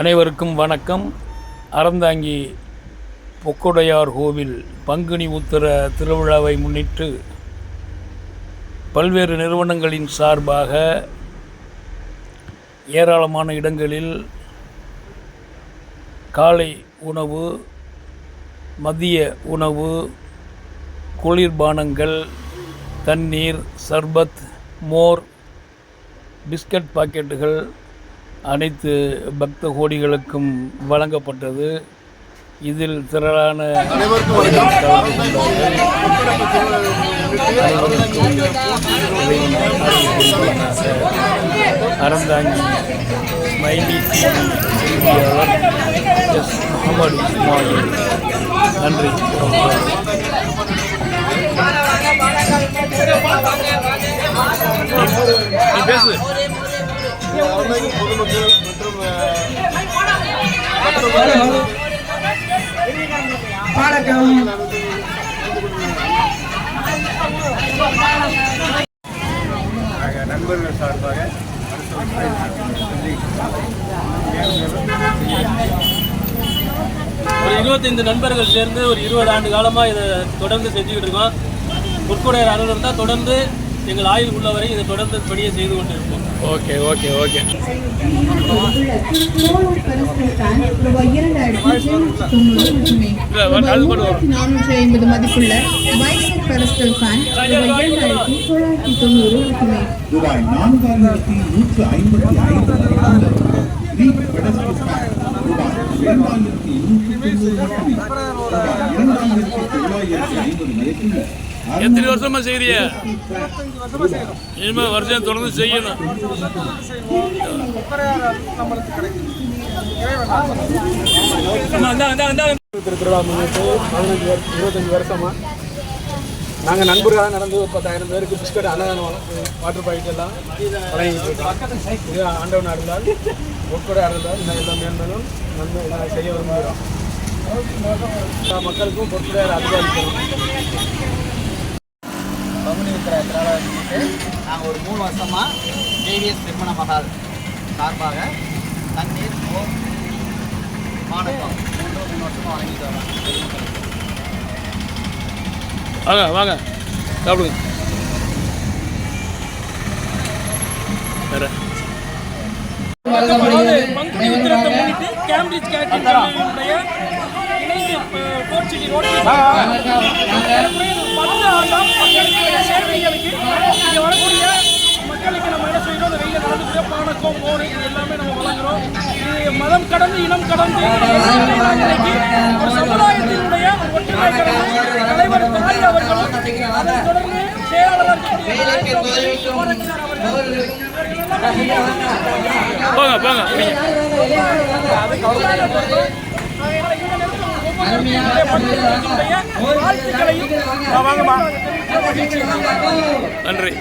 அனைவருக்கும் வணக்கம். அறந்தாங்கி பொக்குடையார் கோவில் பங்குனி உத்திர திருவிழாவை முன்னிட்டு பல்வேறு நிறுவனங்களின் சார்பாக ஏராளமான இடங்களில் காலை உணவு மதிய உணவு குளிர்பானங்கள் தண்ணீர் சர்பத் மோர் பிஸ்கட் பாக்கெட்டுகள் அனைத்து பக்த கோடிகளுக்கும் வழங்கப்பட்டது. இதில் திரளான அறந்தாங்கி ஸ்மைலி செய்தியாளர் எஸ் முகமது இஸ்மாயில். நன்றி. பேசு. பொதுமக்கள் மற்றும் நண்பர்கள் சார்பாக ஒரு இருபத்தைந்து நண்பர்கள் சேர்ந்து ஒரு இருபது ஆண்டு காலமாக இதை தொடர்ந்து செஞ்சுக்கிட்டு இருக்கோம். முற்கொடையர் அலுவலர் தான் தொடர்ந்து எங்கள் ஆயுள் உள்ளவரை இதை தொடர்ந்து பணியை செய்து கொண்டு இருக்கோம் ஓகே ஓகே. ஓகே. நானூற்றி ஐம்பது மதிப்புள்ள பைசெக் பெரஸ்டல் ஃபேன் ரூபாய் இரண்டாயிரத்தி தொள்ளாயிரத்தி தொண்ணூறு மட்டுமே ரூபாய் நான்காயிரத்தி நூற்று ஐம்பத்தி ஐந்து மதிப்புள்ள த்ரீ பெடஸ்டல் ஃபேன் ரூபாய் இரண்டாயிரத்தி நூற்று தொண்ணூறு மட்டுமே ரூபாய் இரண்டாயிரத்தி தொள்ளாயிரத்தி ஐம்பது மதிப்புள்ள எத்தனை வருஷமா செய்யறிய இனிமே வருஷம் தொடர்ந்து செய்யணும். திருவிழா முன்னிட்டு பதினஞ்சு வருஷம் இருபத்தஞ்சி நாங்கள் நண்பர்களாக நடந்து ஒரு பத்தாயிரம் பேருக்கு பிஸ்கட் அன்னதானம் வாட்டர் பாக்கெட் எல்லாம் வழங்கிட்டு இருக்கோம். இது ஆண்டவன் அருளால் உட்கொடை அருளால் இந்த எல்லா மேன்மேலும் நன்மை எல்லாம் செய்ய விரும்புகிறோம். எல்லா மக்களுக்கும் பொறுப்புடையார் அதிகாரிக்கிறோம். உத்திர திருவிழாவுக்கு நாங்கள் ஒரு மூணு வருஷமாக கேவிஎஸ் திருமண மகால் சார்பாக தண்ணீர் மோர் மானப்பம் மூன்று மூணு வருஷமாக வழங்கிட்டு வரோம். வாங்க வாங்க. சாப்பிடுங்க. வேற. கேம்பிரிட்ஜ் கல்லூரியினுடைய இணைந்து சிட்டி ரோட்டில் ஆண்டாம் மக்களுக்கு இங்கே வரக்கூடிய மக்களுக்கு நம்ம என்ன செய்யறோம் அந்த வெயில நடந்துக்கிட்டே பானக்கம் இது எல்லாமே நம்ம வழங்குறோம் இது மதம் கடந்து இனம் கடந்து ஒரு சமுதாயத்தினுடைய ஒரு ஒற்றுமை கடந்து தலைவர் தாய் அவர்களும் தொடர்ந்து செயலாளர் போங்க போங்க. நன்றி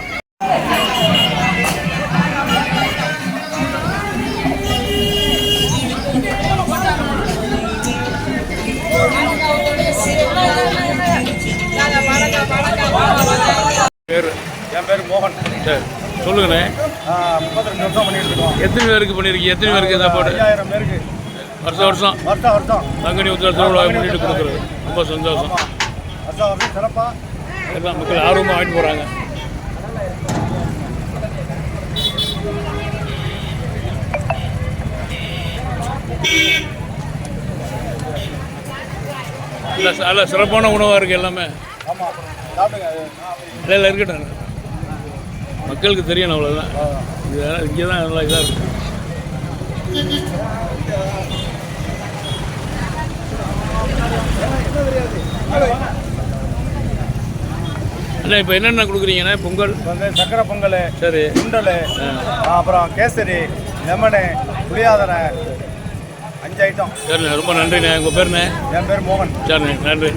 பேர் என் பேர் மோகன். சரி. சொல்லுங்கண்ணே. முப்பத்தி ரெண்டு வருஷம் பண்ணிட்டு இருக்கோம் எத்தனை பேருக்கு பண்ணியிருக்கீங்க? எத்தனை பேருக்கு சாப்பாடு ஐயாயிரம் பேருக்கு. வருஷம். வருஷம் வருஷம். வருஷம் பங்குனி உத்திர திருவிழா முன்னிட்டு கொடுக்குறது. ரொம்ப சந்தோஷம். வருஷம் வருஷம் சிறப்பாக எல்லாம் மக்கள் ஆர்வமாக வாங்கிட்டு போகிறாங்க இல்லை நல்ல சிறப்பான உணவாக இருக்குது எல்லாமே. இல்லை இல்லை இருக்கட்டும். மக்களுக்கு தெரியணும் அவ்வளோதான் இது இங்கே தான் நல்லா இதாக இருக்குது அண்ணா இப்போ என்னென்ன கொடுக்குறீங்கண்ணே? பொங்கல்? சக்கரை பொங்கல் சரி. சுண்டல் அப்புறம் கேசரி லெமனு புளியாதரை அஞ்சு ஐட்டம். சரிண்ணே ரொம்ப நன்றிண்ணே. உங்கள் பேருண்ணே என் பேர் மோகன். சரிண்ணே நன்றி.